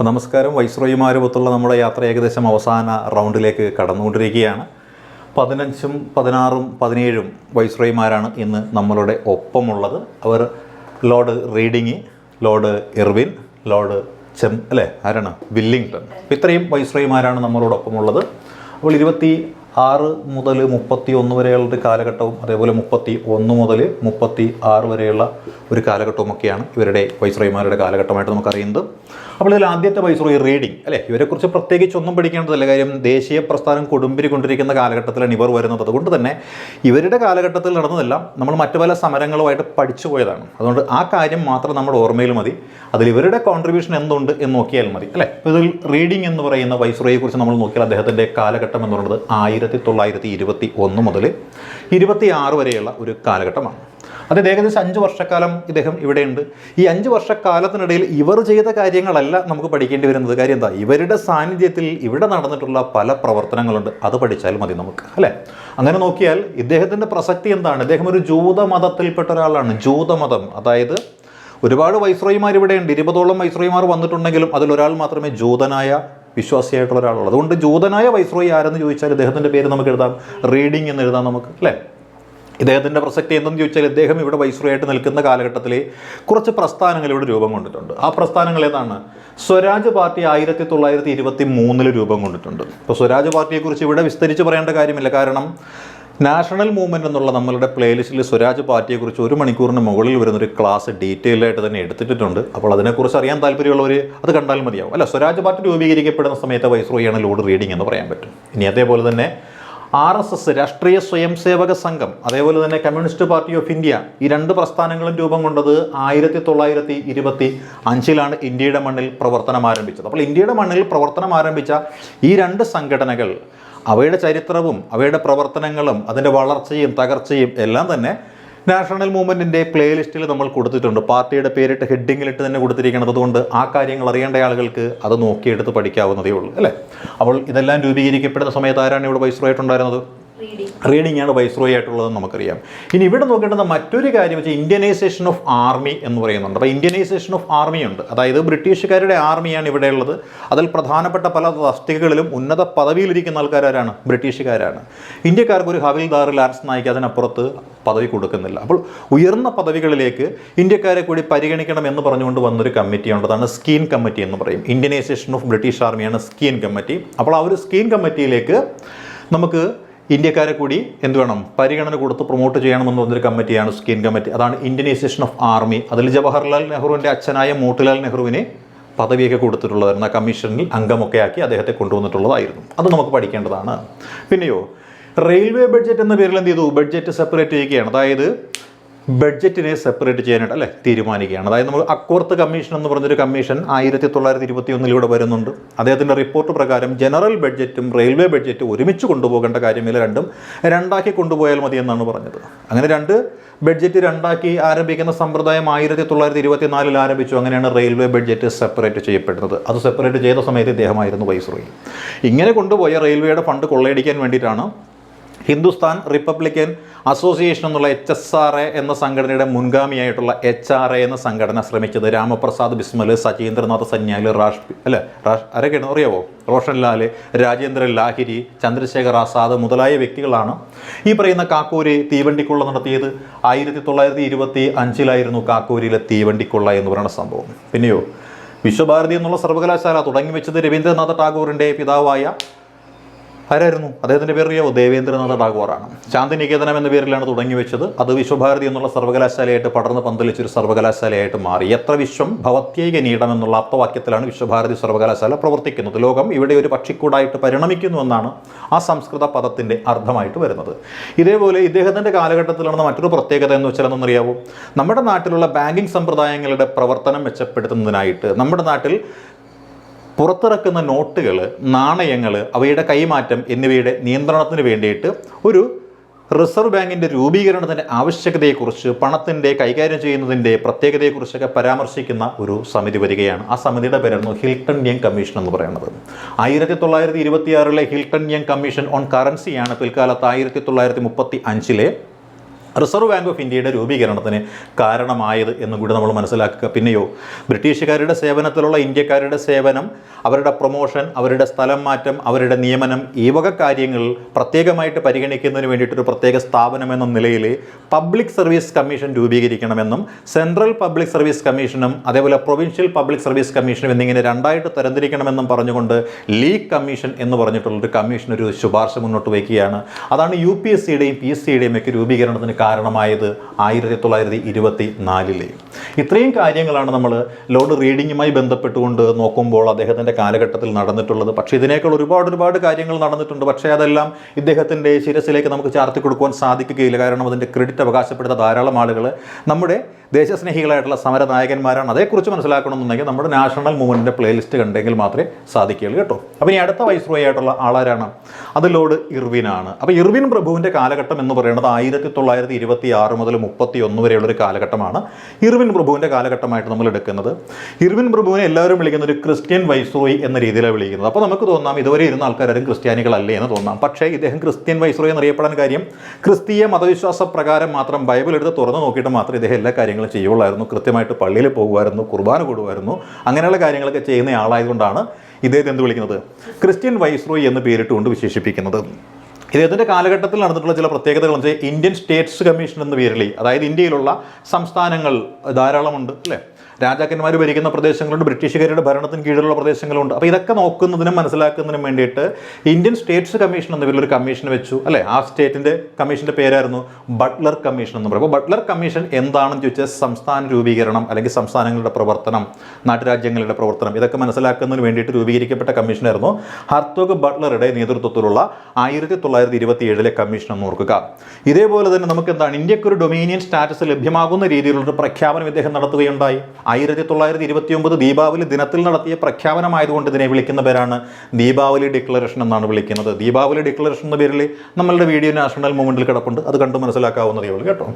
അപ്പോൾ നമസ്കാരം. വൈസ്രോയിമാരുമൊത്തുള്ള നമ്മുടെ യാത്ര ഏകദേശം അവസാന റൗണ്ടിലേക്ക് കടന്നുകൊണ്ടിരിക്കുകയാണ്. പതിനഞ്ചും പതിനാറും പതിനേഴും വൈസ്രോയിമാരാണ് ഇന്ന് നമ്മളുടെ ഒപ്പമുള്ളത്. അവർ Lord Reading Lord Irwin Lord ചെം അല്ലേ? ആരാണ്? വില്ലിംഗ്ടൺ. ഇത്രയും വൈസ്രോയിമാരാണ് നമ്മളോടൊപ്പമുള്ളത്. അപ്പോൾ ഇരുപത്തി ആറ് മുതൽ മുപ്പത്തി ഒന്ന് വരെയുള്ള ഒരു കാലഘട്ടവും അതേപോലെ മുപ്പത്തി ഒന്ന് മുതൽ മുപ്പത്തി ആറ് വരെയുള്ള ഒരു കാലഘട്ടവുമൊക്കെയാണ് ഇവരുടെ വൈസ്രോയിമാരുടെ കാലഘട്ടമായിട്ട് നമുക്കറിയുന്നത്. അപ്പോൾ ഇതിൽ ആദ്യത്തെ വൈസ്രോയി റീഡിംഗ് അല്ലേ? ഇവരെക്കുറിച്ച് പ്രത്യേകിച്ച് ഒന്നും പഠിക്കേണ്ടതല്ല. കാര്യം ദേശീയ പ്രസ്ഥാനം കൊടുമ്പിരി കൊണ്ടിരിക്കുന്ന കാലഘട്ടത്തിലാണ് ഇവർ വരുന്നത്. അതുകൊണ്ട് തന്നെ ഇവരുടെ കാലഘട്ടത്തിൽ നടന്നതെല്ലാം നമ്മൾ മറ്റു പല സമരങ്ങളുമായിട്ട് പഠിച്ചു പോയതാണ്. അതുകൊണ്ട് ആ കാര്യം മാത്രം നമ്മുടെ ഓർമ്മയിൽ മതി. അതിൽ ഇവരുടെ കോൺട്രിബ്യൂഷൻ എന്തുണ്ട് എന്ന് നോക്കിയാൽ മതി അല്ലേ? ഇതിൽ റീഡിംഗ് എന്ന് പറയുന്ന വൈസ്രോയെക്കുറിച്ച് നമ്മൾ നോക്കിയാൽ അദ്ദേഹത്തിന്റെ കാലഘട്ടം എന്ന് പറയുന്നത് ആയിരത്തി തൊള്ളായിരത്തി ഇരുപത്തി ഒന്ന് മുതൽ ഇരുപത്തി ആറ് വരെയുള്ള ഒരു കാലഘട്ടമാണ്. അതായത് ഏകദേശം അഞ്ച് വർഷക്കാലം ഇദ്ദേഹം ഇവിടെയുണ്ട്. ഈ അഞ്ച് വർഷക്കാലത്തിനിടയിൽ ഇവർ ചെയ്ത കാര്യങ്ങളല്ല നമുക്ക് പഠിക്കേണ്ടി വരുന്നത്. കാര്യം എന്താ? ഇവരുടെ സാന്നിധ്യത്തിൽ ഇവിടെ നടന്നിട്ടുള്ള പല പ്രവർത്തനങ്ങളുണ്ട്. അത് പഠിച്ചാൽ മതി നമുക്ക് അല്ലേ? അങ്ങനെ നോക്കിയാൽ ഇദ്ദേഹത്തിന്റെ പ്രസക്തി എന്താണ്? ഇദ്ദേഹം ഒരു ജൂതമതത്തിൽപ്പെട്ട ഒരാളാണ്. ജൂതമതം. അതായത് ഒരുപാട് വൈസ്രോയിമാർ ഇവിടെയുണ്ട്. ഇരുപതോളം വൈസ്രോയിമാർ വന്നിട്ടുണ്ടെങ്കിലും അതിലൊരാൾ മാത്രമേ ജൂതനായ വിശ്വാസിയായിട്ടുള്ള ഒരാളുള്ളത് അതുകൊണ്ട് ജൂതനായ വൈസ്രോയി ആരെന്ന് ചോദിച്ചാൽ ഇദ്ദേഹത്തിന്റെ പേര് നമുക്ക് എഴുതാം. റീഡിംഗ് എന്ന് എഴുതാം നമുക്ക് അല്ലേ? ഇദ്ദേഹത്തിന്റെ പ്രസക്തി എന്തെന്ന് ചോദിച്ചാൽ ഇദ്ദേഹം ഇവിടെ വൈസ്രോയായിട്ട് നിൽക്കുന്ന കാലഘട്ടത്തിൽ കുറച്ച് പ്രസ്ഥാനങ്ങൾ ഇവിടെ രൂപം കൊണ്ടിട്ടുണ്ട്. ആ പ്രസ്ഥാനങ്ങൾ ഏതാണ്? സ്വരാജ് പാർട്ടി ആയിരത്തി തൊള്ളായിരത്തി ഇരുപത്തി മൂന്നിൽ രൂപം കൊണ്ടിട്ടുണ്ട്. അപ്പോൾ സ്വരാജ് പാർട്ടിയെക്കുറിച്ച് ഇവിടെ വിസ്തരിച്ച് പറയേണ്ട കാര്യമില്ല. കാരണം നാഷണൽ മൂവ്മെന്റ് എന്നുള്ള നമ്മളുടെ പ്ലേലിസ്റ്റിൽ സ്വരാജ് പാർട്ടിയെക്കുറിച്ച് ഒരു മണിക്കൂറിന് മുകളിൽ വരുന്നൊരു ക്ലാസ് ഡീറ്റെയിൽ ആയിട്ട് തന്നെ എടുത്തിട്ടുണ്ട് അപ്പോൾ അതിനെക്കുറിച്ച് അറിയാൻ താല്പര്യമുള്ളവർ അത് കണ്ടാൽ മതിയാവും. അല്ല സ്വരാജ് പാർട്ടി രൂപീകരിക്കപ്പെടുന്ന സമയത്ത് വൈസ്രോയാണ് ലോഡ് റീഡിംഗ് എന്ന് പറയാൻ പറ്റും. ഇനി അതേപോലെ തന്നെ ആർ എസ് എസ് രാഷ്ട്രീയ സ്വയം സേവക സംഘം അതേപോലെ തന്നെ കമ്മ്യൂണിസ്റ്റ് പാർട്ടി ഓഫ് ഇന്ത്യ ഈ രണ്ട് പ്രസ്ഥാനങ്ങളും രൂപം കൊണ്ടത് ആയിരത്തി തൊള്ളായിരത്തി ഇരുപത്തി അഞ്ചിലാണ് ഇന്ത്യയുടെ മണ്ണിൽ പ്രവർത്തനം ആരംഭിച്ചത്. അപ്പോൾ ഇന്ത്യയുടെ മണ്ണിൽ പ്രവർത്തനം ആരംഭിച്ച ഈ രണ്ട് സംഘടനകൾ അവയുടെ ചരിത്രവും അവയുടെ പ്രവർത്തനങ്ങളും അതിന്റെ വളർച്ചയും തകർച്ചയും എല്ലാം തന്നെ നാഷണൽ മൂവ്മെന്റിന്റെ പ്ലേലിസ്റ്റിൽ നമ്മൾ കൊടുത്തിട്ടുണ്ട്. പാർട്ടിയുടെ പേരിട്ട് ഹെഡിങ്ങിലിട്ട് തന്നെ കൊടുത്തിരിക്കുന്നത് അതുകൊണ്ട് ആ കാര്യങ്ങൾ അറിയേണ്ട ആളുകൾക്ക് അത് നോക്കിയെടുത്ത് പഠിക്കാവുന്നതേ ഉള്ളൂ അല്ലേ? അപ്പോൾ ഇതെല്ലാം രൂപീകരിക്കപ്പെടുന്ന സമയത്ത് ആരാണ് ഇവിടെ വൈസ്രോയായിട്ടുണ്ടായിരുന്നത് റീഡിംഗ് ആണ് വൈസ്രോയി ആയിട്ടുള്ളതെന്ന് നമുക്കറിയാം. ഇനി ഇവിടെ നോക്കേണ്ടുന്ന മറ്റൊരു കാര്യം വെച്ചാൽ ഇന്ത്യനൈസേഷൻ ഓഫ് ആർമി എന്ന് പറയുന്നുണ്ട്. അപ്പോൾ ഇന്ത്യനൈസേഷൻ ഓഫ് ആർമി ഉണ്ട്. അതായത് ബ്രിട്ടീഷുകാരുടെ ആർമിയാണ് ഇവിടെ ഉള്ളത്. അതിൽ പ്രധാനപ്പെട്ട പല തസ്തികകളിലും ഉന്നത പദവിയിലിരിക്കുന്ന ആൾക്കാരാരാണ് ബ്രിട്ടീഷുകാരാണ്. ഇന്ത്യക്കാർക്ക് ഒരു ഹവിൽദാർ ലാൻസ് നായിക്ക് അതിനപ്പുറത്ത് പദവി കൊടുക്കുന്നില്ല. അപ്പോൾ ഉയർന്ന പദവികളിലേക്ക് ഇന്ത്യക്കാരെ കൂടി പരിഗണിക്കണം എന്ന് പറഞ്ഞുകൊണ്ട് വന്നൊരു കമ്മിറ്റിയുണ്ട് അതാണ് സ്കീൻ കമ്മിറ്റി എന്ന് പറയും. ഇന്ത്യനൈസേഷൻ ഓഫ് ബ്രിട്ടീഷ് ആർമിയാണ് സ്കീൻ കമ്മിറ്റി അപ്പോൾ ആ ഒരു സ്കീൻ കമ്മിറ്റിയിലേക്ക് നമുക്ക് ഇന്ത്യക്കാരെ കൂടി എന്ത് വേണം? പരിഗണന കൊടുത്ത് പ്രൊമോട്ട് ചെയ്യണമെന്ന് പറഞ്ഞൊരു കമ്മിറ്റിയാണ് സ്കീൻ കമ്മിറ്റി. അതാണ് ഇന്ത്യനൈസേഷൻ ഓഫ് ആർമി അതിൽ ജവഹർലാൽ നെഹ്റുവിന്റെ അച്ഛനായ മോട്ടിലാൽ നെഹ്റുവിനെ പദവിയൊക്കെ കൊടുത്തിട്ടുള്ളതായിരുന്നു. ആ കമ്മീഷനിൽ അംഗമൊക്കെ ആക്കി അദ്ദേഹത്തെ കൊണ്ടുവന്നിട്ടുള്ളതായിരുന്നു. അത് നമുക്ക് പഠിക്കേണ്ടതാണ്. പിന്നെയോ റെയിൽവേ ബഡ്ജറ്റ് എന്ന പേരിൽ എന്ത് ചെയ്തു? ബഡ്ജറ്റ് സെപ്പറേറ്റ് ചെയ്യുകയാണ്. അതായത് ബഡ്ജറ്റിനെ സെപ്പറേറ്റ് ചെയ്യാനായിട്ട് അല്ലേ തീരുമാനിക്കുകയാണ്. അതായത് നമ്മൾ അക്കോർത്ത് കമ്മീഷൻ എന്ന് പറഞ്ഞൊരു കമ്മീഷൻ ആയിരത്തി തൊള്ളായിരത്തി ഇരുപത്തി ഒന്നിലൂടെ വരുന്നുണ്ട്. അദ്ദേഹത്തിന്റെ റിപ്പോർട്ട് പ്രകാരം ജനറൽ ബഡ്ജറ്റും റെയിൽവേ ബഡ്ജറ്റും ഒരുമിച്ച് കൊണ്ടുപോകേണ്ട കാര്യമില്ല. രണ്ടും രണ്ടാക്കി കൊണ്ടുപോയാൽ മതി എന്നാണ് പറഞ്ഞത്. അങ്ങനെ രണ്ട് ബഡ്ജറ്റ് രണ്ടാക്കി ആരംഭിക്കുന്ന സമ്പ്രദായം ആയിരത്തി തൊള്ളായിരത്തി ഇരുപത്തി നാലിൽ ആരംഭിച്ചു. അങ്ങനെയാണ് റെയിൽവേ ബഡ്ജറ്റ് സെപ്പറേറ്റ് ചെയ്യപ്പെടുന്നത്. അത് സെപ്പറേറ്റ് ചെയ്ത സമയത്ത് ഇദ്ദേഹമായിരുന്നു വൈസ്രോയി ഇങ്ങനെ കൊണ്ടുപോയ റെയിൽവേയുടെ ഫണ്ട് കൊള്ളയടിക്കാൻ വേണ്ടിയിട്ടാണ് ഹിന്ദുസ്ഥാൻ റിപ്പബ്ലിക്കൻ അസോസിയേഷൻ എന്നുള്ള എച്ച് എസ് ആർ എ എന്ന സംഘടനയുടെ മുൻഗാമിയായിട്ടുള്ള എച്ച് ആർ എ എന്ന സംഘടന ശ്രമിച്ചത് രാമപ്രസാദ് ബിസ്മൽ സചീന്ദ്രനാഥ് സന്യാൽ റാഷ് അല്ലെ റാഷ് ആരൊക്കെയാണ്? അറിയാവോ? റോഷൻലാൽ രാജേന്ദ്രൻ ലാഹിരി ചന്ദ്രശേഖർ ആസാദ് മുതലായ വ്യക്തികളാണ് ഈ പറയുന്ന കാക്കൂരി തീവണ്ടിക്കുള്ള നടത്തിയത്. ആയിരത്തി തൊള്ളായിരത്തി ഇരുപത്തി അഞ്ചിലായിരുന്നു കാക്കൂരിയിലെ തീവണ്ടിക്കുള്ള എന്ന് പറയുന്ന സംഭവം. പിന്നെയോ? വിശ്വഭാരതി എന്നുള്ള സർവകലാശാല തുടങ്ങി വെച്ചത് രവീന്ദ്രനാഥ ടാഗോറിന്റെ പിതാവായ ആരായിരുന്നു? അദ്ദേഹത്തിന്റെ പേര് അറിയാവോ? ദേവേന്ദ്രനാഥ ടാഗോറാണ്. ശാന്തിനികേതനം എന്ന പേരിലാണ് തുടങ്ങി വെച്ചത് അത് വിശ്വഭാരതി എന്നുള്ള സർവകലാശാലയായിട്ട് പടർന്ന് പന്തലിച്ചൊരു സർവകലാശാലയായിട്ട് മാറി. എത്ര വിശ്വം ഭവത്യേക നീടം എന്നുള്ള അർത്ഥവാക്യത്തിലാണ് വിശ്വഭാരതി സർവകലാശാല പ്രവർത്തിക്കുന്നത്. ലോകം ഇവിടെ ഒരു പക്ഷിക്കൂടായിട്ട് പരിണമിക്കുന്നു എന്നാണ് ആ സംസ്കൃത പദത്തിന്റെ അർത്ഥമായിട്ട് വരുന്നത്. ഇതേപോലെ ഇദ്ദേഹത്തിന്റെ കാലഘട്ടത്തിലാണ് മറ്റൊരു പ്രത്യേകത എന്ന് വെച്ചാൽ എന്നറിയാവോ നമ്മുടെ നാട്ടിലുള്ള ബാങ്കിങ് സമ്പ്രദായങ്ങളുടെ പ്രവർത്തനം മെച്ചപ്പെടുത്തുന്നതിനായിട്ട് നമ്മുടെ നാട്ടിൽ പുറത്തിറക്കുന്ന നോട്ടുകൾ നാണയങ്ങൾ അവയുടെ കൈമാറ്റം എന്നിവയുടെ നിയന്ത്രണത്തിന് വേണ്ടിയിട്ട് ഒരു റിസർവ് ബാങ്കിന്റെ രൂപീകരണത്തിന്റെ ആവശ്യകതയെക്കുറിച്ച് പണത്തിന്റെ കൈകാര്യം ചെയ്യുന്നതിന്റെ പ്രത്യേകതയെക്കുറിച്ചൊക്കെ പരാമർശിക്കുന്ന ഒരു സമിതി വരികയാണ്. ആ സമിതിയുടെ പേരായിരുന്നു ഹിൽട്ടൺ യങ് കമ്മീഷൻ എന്ന് പറയുന്നത്. ആയിരത്തി തൊള്ളായിരത്തി ഇരുപത്തിയാറിലെ ഹിൽട്ടൺ യങ് കമ്മീഷൻ ഓൺ കറൻസിയാണ് പിൽക്കാലത്ത് ആയിരത്തി തൊള്ളായിരത്തി മുപ്പത്തി അഞ്ചിലെ റിസർവ് ബാങ്ക് ഓഫ് ഇന്ത്യയുടെ രൂപീകരണത്തിന് കാരണമായത് എന്നും കൂടി നമ്മൾ മനസ്സിലാക്കുക. പിന്നെയോ ബ്രിട്ടീഷുകാരുടെ സേവനത്തിലുള്ള ഇന്ത്യക്കാരുടെ സേവനം അവരുടെ പ്രൊമോഷൻ അവരുടെ സ്ഥലം മാറ്റം അവരുടെ നിയമനം ഈ വക കാര്യങ്ങൾ പ്രത്യേകമായിട്ട് പരിഗണിക്കുന്നതിന് വേണ്ടിയിട്ടൊരു പ്രത്യേക സ്ഥാപനം എന്ന നിലയിൽ പബ്ലിക് സർവീസ് കമ്മീഷൻ രൂപീകരിക്കണമെന്നും സെൻട്രൽ പബ്ലിക് സർവീസ് കമ്മീഷനും അതേപോലെ പ്രൊവിൻഷ്യൽ പബ്ലിക് സർവീസ് കമ്മീഷനും എന്നിങ്ങനെ രണ്ടായിട്ട് തരംതിരിക്കണമെന്നും പറഞ്ഞുകൊണ്ട് ലീഗ് കമ്മീഷൻ എന്ന് പറഞ്ഞിട്ടുള്ളൊരു കമ്മീഷൻ ഒരു ശുപാർശ മുന്നോട്ട് വയ്ക്കുകയാണ്. അതാണ് യു പി എസ് സിയുടെയും പി എസ് സിയുടെയും ഒക്കെ രൂപീകരണത്തിന് കാരണമായത് ആയിരത്തി തൊള്ളായിരത്തി ഇരുപത്തി നാലിലെ ഇത്രയും കാര്യങ്ങളാണ് നമ്മൾ ലോഡ് റീഡിങ്ങുമായി ബന്ധപ്പെട്ടുകൊണ്ട് നോക്കുമ്പോൾ അദ്ദേഹത്തിന്റെ കാലഘട്ടത്തിൽ നടന്നിട്ടുള്ളത്. പക്ഷേ ഇതിനേക്കാൾ ഒരുപാട് ഒരുപാട് കാര്യങ്ങൾ നടന്നിട്ടുണ്ട്. പക്ഷേ അതെല്ലാം ഇദ്ദേഹത്തിന്റെ ശിരസിലേക്ക് നമുക്ക് ചാർത്തി കൊടുക്കുവാൻ സാധിക്കുകയില്ല. കാരണം അതിന്റെ ക്രെഡിറ്റ് അവകാശപ്പെടുന്ന ധാരാളം ആളുകൾ നമ്മുടെ ദേശസ്നേഹികളായിട്ടുള്ള സമര നായകന്മാരാണ് അതേക്കുറിച്ച് മനസ്സിലാക്കണമെന്നുണ്ടെങ്കിൽ നമ്മുടെ നാഷണൽ മൂവ്മെന്റിന്റെ പ്ലേലിസ്റ്റ് കണ്ടെങ്കിൽ മാത്രമേ സാധിക്കുകയുള്ളൂ കേട്ടോ. അപ്പോൾ ഈ അടുത്ത വൈസ്രോയി ആയിട്ടുള്ള ആളാരാണ്? അത് ലോർഡ് ഇർവിനാണ്. അപ്പോൾ ഇർവിൻ പ്രഭുവിന്റെ കാലഘട്ടം എന്ന് പറയുന്നത് ആയിരത്തി തൊള്ളായിരത്തി ഇരുപത്തി ആറ് മുതൽ മുപ്പത്തി ഒന്ന് വരെയുള്ളൊരു കാലഘട്ടമാണ് ഇർവിൻ പ്രഭുവിന്റെ കാലഘട്ടമായിട്ട് നമ്മൾ എടുക്കുന്നത്. ഇർവിൻ പ്രഭുവിനെ എല്ലാവരും വിളിക്കുന്ന ഒരു ക്രിസ്ത്യൻ വൈസ്രോയി എന്ന രീതിയിലാണ് വിളിക്കുന്നത്. അപ്പോൾ നമുക്ക് തോന്നാം ഇതുവരെ ഇരുന്ന ആൾക്കാരും ക്രിസ്ത്യാനികളല്ലേ എന്ന് തോന്നാം. പക്ഷേ ഇദ്ദേഹം ക്രിസ്ത്യൻ വൈസ്രോയി എന്നറിയപ്പെടാൻ കാര്യം ക്രിസ്തീയ മതവിശ്വാസ പ്രകാരം മാത്രം ബൈബിൾ എടുത്ത് തുറന്നു നോക്കിയിട്ട് മാത്രം ഇദ്ദേഹം എല്ലാ കാര്യങ്ങളും ചെയ്യുള്ളായിരുന്നു. കൃത്യമായിട്ട് പള്ളിയിൽ പോകുമായിരുന്നു കുർബാന കൂടുമായിരുന്നു. അങ്ങനെയുള്ള കാര്യങ്ങളൊക്കെ ചെയ്യുന്ന ആളായതുകൊണ്ടാണ് ഇദ്ദേഹത്തെ എന്ത് വിളിക്കുന്നത്? ക്രിസ്ത്യൻ വൈസ്രോയി എന്ന് പേരിട്ടുകൊണ്ട് വിശേഷിപ്പിക്കുന്നത്. ഇദ്ദേഹത്തിന്റെ കാലഘട്ടത്തിൽ നടന്നിട്ടുള്ള ചില പ്രത്യേകതകൾ എന്ന് വെച്ചാൽ ഇന്ത്യൻ സ്റ്റേറ്റ്സ് കമ്മീഷൻ എന്ന പേരിൽ അതായത് ഇന്ത്യയിലുള്ള സംസ്ഥാനങ്ങൾ ധാരാളമുണ്ട് അല്ലേ? രാജാക്കന്മാർ ഭരിക്കുന്ന പ്രദേശങ്ങളുണ്ട് ബ്രിട്ടീഷുകാരുടെ ഭരണത്തിന് കീഴിലുള്ള പ്രദേശങ്ങളുണ്ട്. അപ്പോൾ ഇതൊക്കെ നോക്കുന്നതിനും മനസ്സിലാക്കുന്നതിനും വേണ്ടിയിട്ട് ഇന്ത്യൻ സ്റ്റേറ്റ്സ് കമ്മീഷൻ എന്ന പേരിൽ ഒരു കമ്മീഷൻ വെച്ചു അല്ലേ? ആ സ്റ്റേറ്റിന്റെ കമ്മീഷന്റെ പേരായിരുന്നു ബട്ട്ലർ കമ്മീഷൻ എന്ന് പറയും അപ്പോൾ ബട്ട്ലർ കമ്മീഷൻ എന്താണെന്ന് ചോദിച്ചാൽ സംസ്ഥാന രൂപീകരണം അല്ലെങ്കിൽ സംസ്ഥാനങ്ങളുടെ പ്രവർത്തനം നാട്ടുരാജ്യങ്ങളുടെ പ്രവർത്തനം ഇതൊക്കെ മനസ്സിലാക്കുന്നതിന് വേണ്ടിയിട്ട് രൂപീകരിക്കപ്പെട്ട കമ്മീഷനായിരുന്നു ഹർത്തോഗ് ബട്ട്ലറുടെ നേതൃത്വത്തിലുള്ള ആയിരത്തി തൊള്ളായിരത്തി ഇരുപത്തി ഏഴിലെ കമ്മീഷൻ എന്ന് ഓർക്കുക. ഇതേപോലെ തന്നെ നമുക്ക് എന്താണ് ഇന്ത്യയ്ക്ക് ഒരു ഡൊമീനിയൻ സ്റ്റാറ്റസ് ലഭ്യമാകുന്ന രീതിയിലുള്ള പ്രഖ്യാപനം ഇദ്ദേഹം നടത്തുകയുണ്ടായി. ആയിരത്തി തൊള്ളായിരത്തി ഇരുപത്തി ഒമ്പത് ദീപാവലി ദിനത്തിൽ നടത്തിയ പ്രഖ്യാപനമായതുകൊണ്ട് ഇതിനെ വിളിക്കുന്ന പേരാണ് ദീപാവലി ഡിക്ലറേഷൻ എന്നാണ് വിളിക്കുന്നത്. ദീപാവലി ഡിക്ലറേഷൻ എന്ന പേരിൽ നമ്മളുടെ വീഡിയോ നാഷണൽ മൂവ്മെന്റിൽ കിടപ്പുണ്ട്. അത് കണ്ടു മനസ്സിലാക്കാവുന്നതേ ഉള്ളൂ കേട്ടോ.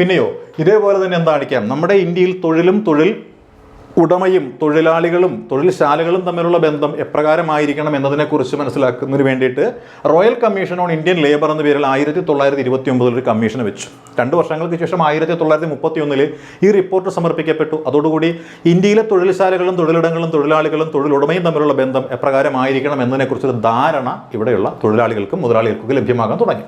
പിന്നെയോ ഇതേപോലെ തന്നെ എന്താ കാണിക്കാം നമ്മുടെ ഇന്ത്യയിൽ തൊഴിലും തൊഴിൽ ഉടമയും തൊഴിലാളികളും തൊഴിൽശാലകളും തമ്മിലുള്ള ബന്ധം എപ്രകാരമായിരിക്കണം എന്നതിനെക്കുറിച്ച് മനസ്സിലാക്കുന്നതിന് വേണ്ടിയിട്ട് Royal Commission on Indian Labour എന്ന പേരിൽ ആയിരത്തി തൊള്ളായിരത്തി ഇരുപത്തി ഒമ്പതിൽ ഒരു കമ്മീഷൻ വെച്ചു. രണ്ട് വർഷങ്ങൾക്ക് ശേഷം ആയിരത്തി തൊള്ളായിരത്തി മുപ്പത്തി ഒന്നിൽ ഈ റിപ്പോർട്ട് സമർപ്പിക്കപ്പെട്ടു. അതോടുകൂടി ഇന്ത്യയിലെ തൊഴിൽശാലകളും തൊഴിലിടങ്ങളും തൊഴിലാളികളും തൊഴിലുടമയും തമ്മിലുള്ള ബന്ധം എപ്രകാരമായിരിക്കണം എന്നതിനെക്കുറിച്ചൊരു ധാരണ ഇവിടെയുള്ള തൊഴിലാളികൾക്കും മുതലാളികൾക്കും ലഭ്യമാകാൻ തുടങ്ങി.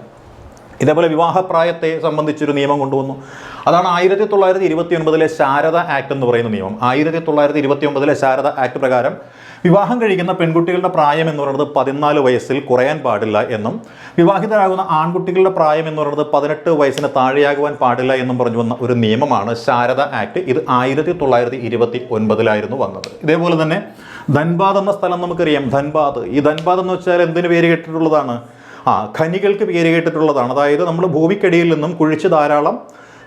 ഇതേപോലെ വിവാഹപ്രായത്തെ സംബന്ധിച്ചൊരു നിയമം കൊണ്ടുവന്നു. അതാണ് ആയിരത്തി തൊള്ളായിരത്തി ഇരുപത്തി ഒൻപതിലെ ശാരദ ആക്ട് എന്ന് പറയുന്ന നിയമം. ആയിരത്തി തൊള്ളായിരത്തി ഇരുപത്തി ഒൻപതിലെ ശാരദ ആക്ട് പ്രകാരം വിവാഹം കഴിക്കുന്ന പെൺകുട്ടികളുടെ പ്രായം എന്ന് പറയുന്നത് പതിനാല് വയസ്സിൽ കുറയാൻ പാടില്ല എന്നും വിവാഹിതരാകുന്ന ആൺകുട്ടികളുടെ പ്രായം എന്ന് പറയുന്നത് പതിനെട്ട് വയസ്സിന് താഴെയാകുവാൻ പാടില്ല എന്നും പറഞ്ഞു വന്ന ഒരു നിയമമാണ് ശാരദ ആക്ട്. ഇത് ആയിരത്തി തൊള്ളായിരത്തി ഇരുപത്തി ഒൻപതിലായിരുന്നു വന്നത്. ഇതേപോലെ തന്നെ ധൻബാദ് എന്ന സ്ഥലം നമുക്കറിയാം. ധൻബാദ്. ഈ ധൻബാദ് എന്ന് വെച്ചാൽ എന്തിനു പേര് കേട്ടിട്ടുള്ളതാണ്? ആ ഖനികൾക്ക് പേര് കേട്ടിട്ടുള്ളതാണ്. അതായത് നമ്മൾ ഭൂമിക്കടിയിൽ നിന്നും കുഴിച്ച് ധാരാളം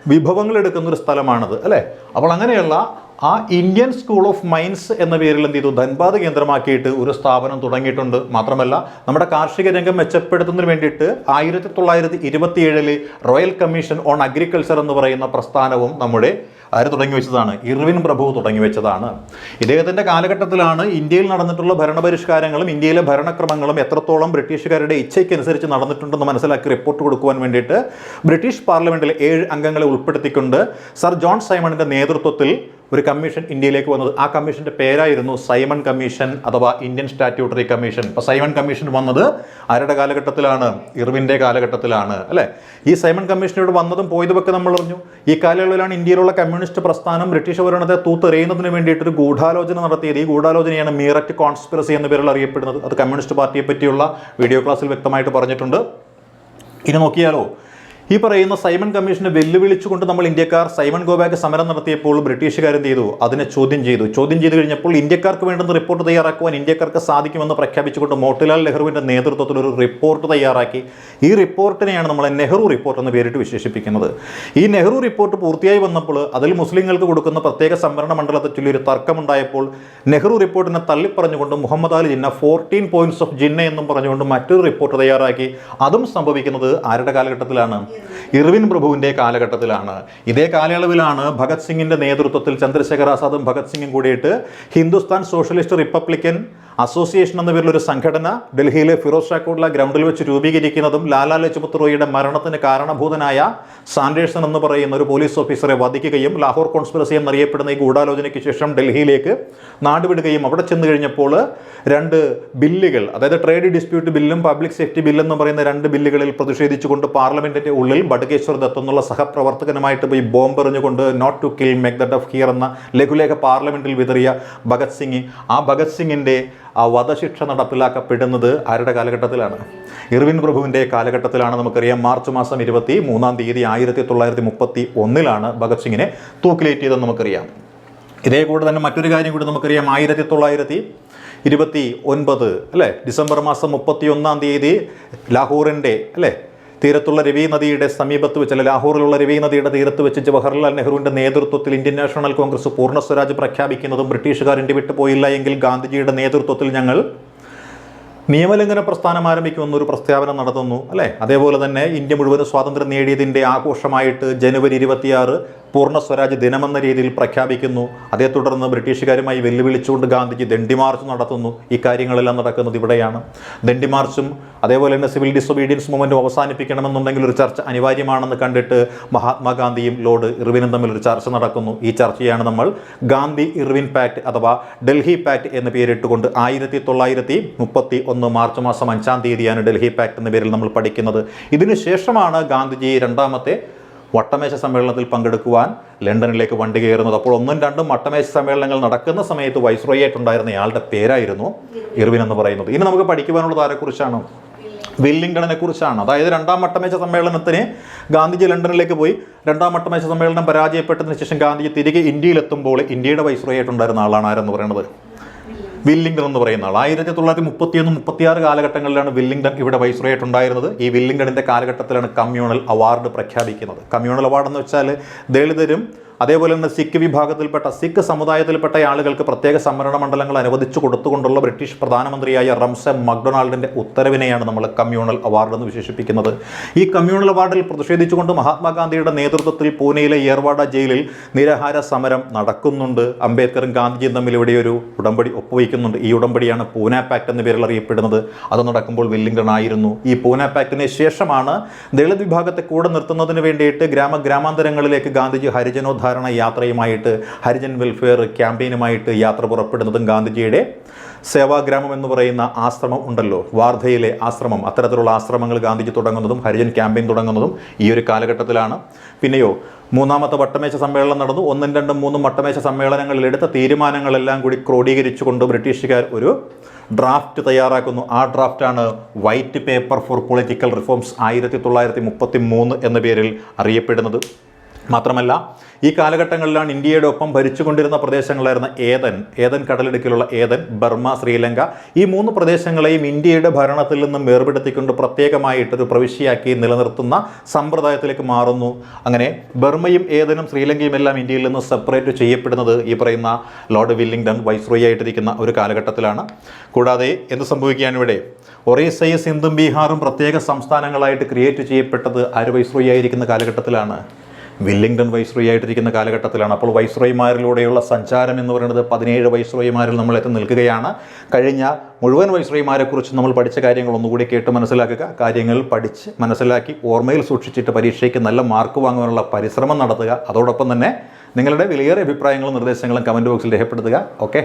വിഭവങ്ങൾ എടുക്കുന്ന ഒരു സ്ഥലമാണത് അല്ലേ? അപ്പോൾ അങ്ങനെയുള്ള ആ ഇന്ത്യൻ സ്കൂൾ ഓഫ് മൈൻസ് എന്ന പേരിൽ എന്ത് ചെയ്തു? ധൻബാദ് കേന്ദ്രമാക്കിയിട്ട് ഒരു സ്ഥാപനം തുടങ്ങിയിട്ടുണ്ട്. മാത്രമല്ല നമ്മുടെ കാർഷിക രംഗം മെച്ചപ്പെടുത്തുന്നതിന് വേണ്ടിയിട്ട് ആയിരത്തി തൊള്ളായിരത്തി റോയൽ കമ്മീഷൻ ഓൺ അഗ്രികൾച്ചർ എന്ന് പറയുന്ന പ്രസ്ഥാനവും നമ്മുടെ ആര് തുടങ്ങി വെച്ചതാണ് ഇർവിൻ പ്രഭു തുടങ്ങി വെച്ചതാണ്. ഇദ്ദേഹത്തിന്റെ കാലഘട്ടത്തിലാണ് ഇന്ത്യയിൽ നടന്നിട്ടുള്ള ഭരണപരിഷ്കാരങ്ങളും ഇന്ത്യയിലെ ഭരണക്രമങ്ങളും എത്രത്തോളം ബ്രിട്ടീഷുകാരുടെ ഇച്ഛയ്ക്കനുസരിച്ച് നടന്നിട്ടുണ്ടെന്ന് മനസ്സിലാക്കി റിപ്പോർട്ട് കൊടുക്കുവാൻ വേണ്ടിയിട്ട് ബ്രിട്ടീഷ് പാർലമെന്റിലെ ഏഴ് അംഗങ്ങളെ ഉൾപ്പെടുത്തിക്കൊണ്ട് സർ ജോൺ സൈമണിന്റെ നേതൃത്വത്തിൽ ഒരു കമ്മീഷൻ ഇന്ത്യയിലേക്ക് വന്നത്. ആ കമ്മീഷന്റെ പേരായിരുന്നു സൈമൺ കമ്മീഷൻ അഥവാ ഇന്ത്യൻ സ്റ്റാറ്റ്യൂട്ടറി കമ്മീഷൻ. അപ്പോൾ സൈമൺ കമ്മീഷൻ വന്നത് ആരുടെ കാലഘട്ടത്തിലാണ്? ഇർവിന്റെ കാലഘട്ടത്തിലാണ് അല്ലേ? ഈ സൈമൺ കമ്മീഷനോട് വന്നതും പോയതുമൊക്കെ നമ്മൾ അറിഞ്ഞു. ഈ കാലയളവിലാണ് ഇന്ത്യയിലുള്ള കമ്മ്യൂണിസ്റ്റ് പ്രസ്ഥാനം ബ്രിട്ടീഷ് ഭരണത്തെ തൂത്തെറിയുന്നതിന് വേണ്ടിയിട്ട് ഒരു ഗൂഢാലോചന നടത്തിയത്. ഈ ഗൂഢാലോചനയാണ് മീററ്റ് കോൺസ്പിറസി എന്ന പേരിൽ അറിയപ്പെടുന്നത്. അത് കമ്മ്യൂണിസ്റ്റ് പാർട്ടിയെ പറ്റിയുള്ള വീഡിയോ ക്ലാസ്സിൽ വ്യക്തമായിട്ട് പറഞ്ഞിട്ടുണ്ട്. ഇനി നോക്കിയാലോ ഈ പറയുന്ന സൈമൺ കമ്മീഷനെ വെല്ലുവിളിച്ചുകൊണ്ട് നമ്മൾ ഇന്ത്യക്കാർ സൈമൺ ഗോബാക്ക് സമരം നടത്തിയപ്പോൾ ബ്രിട്ടീഷുകാർ ബ്രിട്ടീഷുകാരെന്ത് ചെയ്തു? അതിനെ ചോദ്യം ചെയ്തു. ചോദ്യം ചെയ്തു കഴിഞ്ഞപ്പോൾ ഇന്ത്യക്കാർക്ക് വേണ്ടുന്ന റിപ്പോർട്ട് തയ്യാറാക്കുവാൻ ഇന്ത്യക്കാർക്ക് സാധിക്കുമെന്ന് പ്രഖ്യാപിച്ചുകൊണ്ട് മോട്ടിലാൽ നെഹ്റുവിന്റെ നേതൃത്വത്തിൽ ഒരു റിപ്പോർട്ട് തയ്യാറാക്കി. ഈ റിപ്പോർട്ടിനെയാണ് നമ്മൾ നെഹ്റു റിപ്പോർട്ട് എന്ന് പേരിട്ട് വിശേഷിപ്പിക്കുന്നത്. ഈ നെഹ്റു റിപ്പോർട്ട് പൂർത്തിയായി വന്നപ്പോൾ അതിൽ മുസ്ലിങ്ങൾക്ക് കൊടുക്കുന്ന പ്രത്യേക സംവരണ മണ്ഡലത്തെ ചൊല്ലി ഒരു തർക്കമുണ്ടായപ്പോൾ നെഹ്റു റിപ്പോർട്ടിനെ തള്ളിപ്പറഞ്ഞുകൊണ്ട് Muhammad Ali Jinnah fourteen points of Jinnah എന്നും പറഞ്ഞുകൊണ്ട് മറ്റൊരു റിപ്പോർട്ട് തയ്യാറാക്കി. അതും സംഭവിക്കുന്നത് ആരുടെ കാലഘട്ടത്തിലാണ്? ഇർവിൻ പ്രഭുവിന്റെ കാലഘട്ടത്തിലാണ്. ഇതേ കാലയളവിലാണ് ഭഗത് സിംഗിന്റെ നേതൃത്വത്തിൽ ചന്ദ്രശേഖർ ആസാദും ഭഗത് സിംഗും കൂടിയിട്ട് ഹിന്ദുസ്ഥാൻ സോഷ്യലിസ്റ്റ് റിപ്പബ്ലിക്കൻ അസോസിയേഷൻ എന്ന പേരിലൊരു സംഘടന ഡൽഹിയിലെ ഫിറോസ് ഷാ ഗ്രൗണ്ടിൽ വെച്ച് രൂപീകരിക്കുന്നതും ലാലാ ലജ്പത് റോയിയുടെ മരണത്തിന് കാരണഭൂതനായ സാൻഡേഴ്സൺ എന്ന് പറയുന്ന ഒരു പോലീസ് ഓഫീസറെ വധിക്കുകയും ലാഹോർ കോൺസ്പിറസി എന്നറിയപ്പെടുന്ന ഈ ഗൂഢാലോചനയ്ക്ക് ശേഷം ഡൽഹിയിലേക്ക് നാടുവിടുകയും അവിടെ ചെന്ന് കഴിഞ്ഞപ്പോൾ രണ്ട് ബില്ലുകൾ അതായത് ട്രേഡ് ഡിസ്പ്യൂട്ട് ബില്ലും പബ്ലിക് സേഫ്റ്റി ബില്ലെന്ന് പറയുന്ന രണ്ട് ബില്ലുകളിൽ പ്രതിഷേധിച്ചുകൊണ്ട് പാർലമെന്റിന്റെ ഉള്ളിൽ ബഡുകേശ്വർ ദത്ത് എന്നുള്ള സഹപ്രവർത്തകനുമായിട്ട് പോയി ബോംബെറിഞ്ഞുകൊണ്ട് not to kill make the deaf hear എന്ന ലഘുലേഖ പാർലമെന്റിൽ വിതറിയ ഭഗത് സിംഗ്. ആ ഭഗത് സിംഗിന്റെ ആ വധശിക്ഷ നടപ്പിലാക്കപ്പെടുന്നത് ആരുടെ കാലഘട്ടത്തിലാണ്? ഇർവിൻ പ്രഭുവിന്റെ കാലഘട്ടത്തിലാണ് നമുക്കറിയാം. മാർച്ച് മാസം ഇരുപത്തി മൂന്നാം തീയതി ആയിരത്തി തൊള്ളായിരത്തി മുപ്പത്തി ഒന്നിലാണ് ഭഗത് സിംഗിനെ തൂക്കിലേറ്റിയതെന്ന് നമുക്കറിയാം. ഇതേ കൂടെ തന്നെ മറ്റൊരു കാര്യം കൂടി നമുക്കറിയാം. ആയിരത്തി തൊള്ളായിരത്തി ഇരുപത്തി ഒൻപത് അല്ലേ? ഡിസംബർ മാസം മുപ്പത്തി ഒന്നാം തീയതി ലാഹോറിന്റെ അല്ലേ? തീരത്തുള്ള രവി നദിയുടെ സമീപത്ത് വെച്ച് അല്ലെ ലാഹോറിലുള്ള രവി നദിയുടെ തീരത്ത് വെച്ച് ജവഹർലാൽ നെഹ്റുവിന്റെ നേതൃത്വത്തിൽ ഇന്ത്യൻ നാഷണൽ കോൺഗ്രസ് പൂർണ സ്വരാജ് പ്രഖ്യാപിക്കുന്നതും ബ്രിട്ടീഷുകാർ ഇന്ത്യ വിട്ടു പോയില്ല എങ്കിൽ ഗാന്ധിജിയുടെ നേതൃത്വത്തിൽ ഞങ്ങൾ നിയമലംഘന പ്രസ്ഥാനം ആരംഭിക്കുമെന്ന് ഒരു പ്രസ്താവന നടത്തുന്നു അല്ലേ? അതേപോലെ തന്നെ ഇന്ത്യ മുഴുവൻ സ്വാതന്ത്ര്യം നേടിയതിന്റെ ആഘോഷമായിട്ട് ജനുവരി ഇരുപത്തിയാറ് പൂർണ സ്വരാജ് ദിനമെന്ന രീതിയിൽ പ്രഖ്യാപിക്കുന്നു. അതേ തുടർന്ന് ബ്രിട്ടീഷുകാരുമായി വെല്ലുവിളിച്ചുകൊണ്ട് ഗാന്ധിജി ദണ്ഡി മാർച്ച് നടത്തുന്നു. ഈ കാര്യങ്ങളെല്ലാം നടക്കുന്നത് ഇവിടെയാണ്. ദണ്ഡി മാർച്ചും അതേപോലെ തന്നെ സിവിൽ ഡിസൊബീഡിയൻസ് മൂവ്മെന്റും അവസാനിപ്പിക്കണമെന്നുണ്ടെങ്കിൽ ഒരു ചർച്ച അനിവാര്യമാണെന്ന് കണ്ടിട്ട് മഹാത്മാഗാന്ധിയും ലോർഡ് ഇർവിനും തമ്മിൽ ഒരു ചർച്ച നടക്കുന്നു. ഈ ചർച്ചയാണ് നമ്മൾ ഗാന്ധി ഇർവിൻ പാക്ട് അഥവാ ഡൽഹി പാക്ട് എന്ന് പേരിട്ടുകൊണ്ട് ആയിരത്തി തൊള്ളായിരത്തി മുപ്പത്തി ഒന്ന് മാർച്ച് മാസം അഞ്ചാം തീയതിയാണ് ഡൽഹി പാക്ട് എന്ന പേരിൽ നമ്മൾ പഠിക്കുന്നത്. ഇതിനുശേഷമാണ് ഗാന്ധിജി രണ്ടാമത്തെ വട്ടമേശ സമ്മേളനത്തിൽ പങ്കെടുക്കുവാൻ ലണ്ടനിലേക്ക് വണ്ടി കയറുന്നത്. അപ്പോൾ ഒന്നും രണ്ടും വട്ടമേശ സമ്മേളനങ്ങൾ നടക്കുന്ന സമയത്ത് വൈസ്രോയി ആയിട്ടുണ്ടായിരുന്ന ഇയാളുടെ പേരായിരുന്നു ഇർവിൻ എന്ന് പറയുന്നത്. ഇനി നമുക്ക് പഠിക്കുവാനുള്ളത് ആരെക്കുറിച്ചാണ്? വില്ലിംഗ്ടണിനെ കുറിച്ചാണ്. അതായത് രണ്ടാം വട്ടമേശ സമ്മേളനത്തിന് ഗാന്ധിജി ലണ്ടനിലേക്ക് പോയി. രണ്ടാം വട്ടമേശ സമ്മേളനം പരാജയപ്പെട്ടതിന് ശേഷം ഗാന്ധിജി തിരികെ ഇന്ത്യയിലെത്തുമ്പോൾ ഇന്ത്യയുടെ വൈസ്രോയി ആയിട്ടുണ്ടായിരുന്ന ആളാണ് ആരെന്ന് പറയുന്നത് വില്ലിംഗ്ടൺ എന്ന് പറയുന്ന ആൾ. ആയിരത്തി തൊള്ളായിരത്തി മുപ്പത്തിയൊന്ന് മുപ്പത്തിയാറ് കാലഘട്ടങ്ങളിലാണ് വില്ലിംഗ്ടൺ ഇവിടെ വൈസ്രോയായിട്ട് ഉണ്ടായിരുന്നത് ഈ വില്ലിംഗ്ടണിന്റെ കാലഘട്ടത്തിലാണ് കമ്മ്യൂണൽ അവാർഡ് പ്രഖ്യാപിക്കുന്നത്. കമ്മ്യൂണൽ അവാർഡ് എന്ന് വെച്ചാൽ ദളിതരും അതേപോലെ തന്നെ സിഖ് വിഭാഗത്തിൽപ്പെട്ട സിഖ് സമുദായത്തിൽപ്പെട്ട ആളുകൾക്ക് പ്രത്യേക സംവരണ മണ്ഡലങ്ങൾ അനുവദിച്ചു കൊടുത്തുകൊണ്ടുള്ള ബ്രിട്ടീഷ് പ്രധാനമന്ത്രിയായ റംസെ മക്ഡൊണാൾഡിന്റെ ഉത്തരവിനെയാണ് നമ്മൾ കമ്മ്യൂണൽ അവാർഡ് എന്ന് വിശേഷിപ്പിക്കുന്നത്. ഈ കമ്മ്യൂണൽ അവാർഡിൽ പ്രതിഷേധിച്ചുകൊണ്ട് മഹാത്മാഗാന്ധിയുടെ നേതൃത്വത്തിൽ പൂനെയിലെ ഏർവാഡ ജയിലിൽ നിരാഹാര സമരം നടക്കുന്നുണ്ട്. അംബേദ്കറും ഗാന്ധിജിയും തമ്മിൽ ഇവിടെ ഒരു ഉടമ്പടി ഒപ്പുവയ്ക്കുന്നുണ്ട്. ഈ ഉടമ്പടിയാണ് പൂന പാക്ട് എന്ന പേരിൽ അറിയപ്പെടുന്നത്. അത് നടക്കുമ്പോൾ വെല്ലിംഗ്ടൺ ആയിരുന്നു ഈ പൂന പാക്ടിന് ശേഷമാണ് ദളിത് വിഭാഗത്തെ കൂടെ നിർത്തുന്നതിന് വേണ്ടിയിട്ട് ഗ്രാമ ഗ്രാമാന്തരങ്ങളിലേക്ക് ഗാന്ധിജി ഹരിജനോദ്ധാരണ യാത്രയുമായിട്ട് ഹരിജൻ വെൽഫെയർ ക്യാമ്പയിനുമായിട്ട് യാത്ര പുറപ്പെടുന്നതും ഗാന്ധിജിയുടെ സേവാഗ്രാമം എന്ന് പറയുന്ന ആശ്രമം ഉണ്ടല്ലോ. വാർധയിലെ ആശ്രമം. അത്തരത്തിലുള്ള ആശ്രമങ്ങൾ ഗാന്ധിജി തുടങ്ങുന്നതും ഹരിജൻ ക്യാമ്പയിൻ തുടങ്ങുന്നതും ഈ ഒരു കാലഘട്ടത്തിലാണ്. പിന്നെയോ മൂന്നാമത്തെ വട്ടമേശ സമ്മേളനം നടന്നു. ഒന്നും രണ്ടും മൂന്നും വട്ടമേശ സമ്മേളനങ്ങളിൽ എടുത്ത തീരുമാനങ്ങളെല്ലാം കൂടി ക്രോഡീകരിച്ചുകൊണ്ട് ബ്രിട്ടീഷുകാർ ഒരു ഡ്രാഫ്റ്റ് തയ്യാറാക്കുന്നു. ആ ഡ്രാഫ്റ്റാണ് white paper for political reforms ആയിരത്തി തൊള്ളായിരത്തി മുപ്പത്തി മൂന്ന് എന്ന പേരിൽ അറിയപ്പെടുന്നത്. മാത്രമല്ല ഈ കാലഘട്ടങ്ങളിലാണ് ഇന്ത്യയുടെ ഒപ്പം ഭരിച്ചുകൊണ്ടിരുന്ന പ്രദേശങ്ങളായിരുന്ന ഏതൻ ഏതൻ കടലിടുക്കിലുള്ള ഏതൻ ബർമ ശ്രീലങ്ക ഈ മൂന്ന് പ്രദേശങ്ങളെയും ഇന്ത്യയുടെ ഭരണത്തിൽ നിന്നും വേർപെടുത്തിക്കൊണ്ട് പ്രത്യേകമായിട്ടൊരു പ്രവിശ്യയാക്കി നിലനിർത്തുന്ന സമ്പ്രദായത്തിലേക്ക് മാറുന്നു. അങ്ങനെ ബർമയും ഏതനും ശ്രീലങ്കയും എല്ലാം ഇന്ത്യയിൽ നിന്ന് സെപ്പറേറ്റ് ചെയ്യപ്പെടുന്നത് ഈ പറയുന്ന ലോർഡ് വില്ലിംഗ്ടൺ വൈസ്രോയി ആയിട്ടിരിക്കുന്ന ഒരു കാലഘട്ടത്തിലാണ്. കൂടാതെ എന്ത് സംഭവിക്കുകയാണ് ഇവിടെ? ഒറീസയും സിന്ധും ബീഹാറും പ്രത്യേക സംസ്ഥാനങ്ങളായിട്ട് ക്രിയേറ്റ് ചെയ്യപ്പെട്ടത് ആര് വൈസ്രോയി ആയിരിക്കുന്ന കാലഘട്ടത്തിലാണ്? വില്ലിംഗ്ടൺ വൈസ്രോയി ആയിട്ടിരിക്കുന്ന കാലഘട്ടത്തിലാണ്. അപ്പോൾ വൈസ്രോയിമാരിലൂടെയുള്ള സഞ്ചാരം എന്ന് പറയുന്നത് പതിനേഴ് വൈസ്രോയിമാരിൽ നമ്മൾ എത്തി നിൽക്കുകയാണ്. കഴിഞ്ഞ മുഴുവൻ വൈസ്രോയിമാരെക്കുറിച്ച് നമ്മൾ പഠിച്ച കാര്യങ്ങൾ ഒന്നുകൂടി കേട്ട് മനസ്സിലാക്കുക. കാര്യങ്ങൾ പഠിച്ച് മനസ്സിലാക്കി ഓർമ്മയിൽ സൂക്ഷിച്ചിട്ട് പരീക്ഷയ്ക്ക് നല്ല മാർക്ക് വാങ്ങാനുള്ള പരിശ്രമം നടത്തുക. അതോടൊപ്പം തന്നെ നിങ്ങളുടെ വിലയേറെ അഭിപ്രായങ്ങളും നിർദ്ദേശങ്ങളും കമന്റ് ബോക്സിൽ രേഖപ്പെടുത്തുക. ഓക്കെ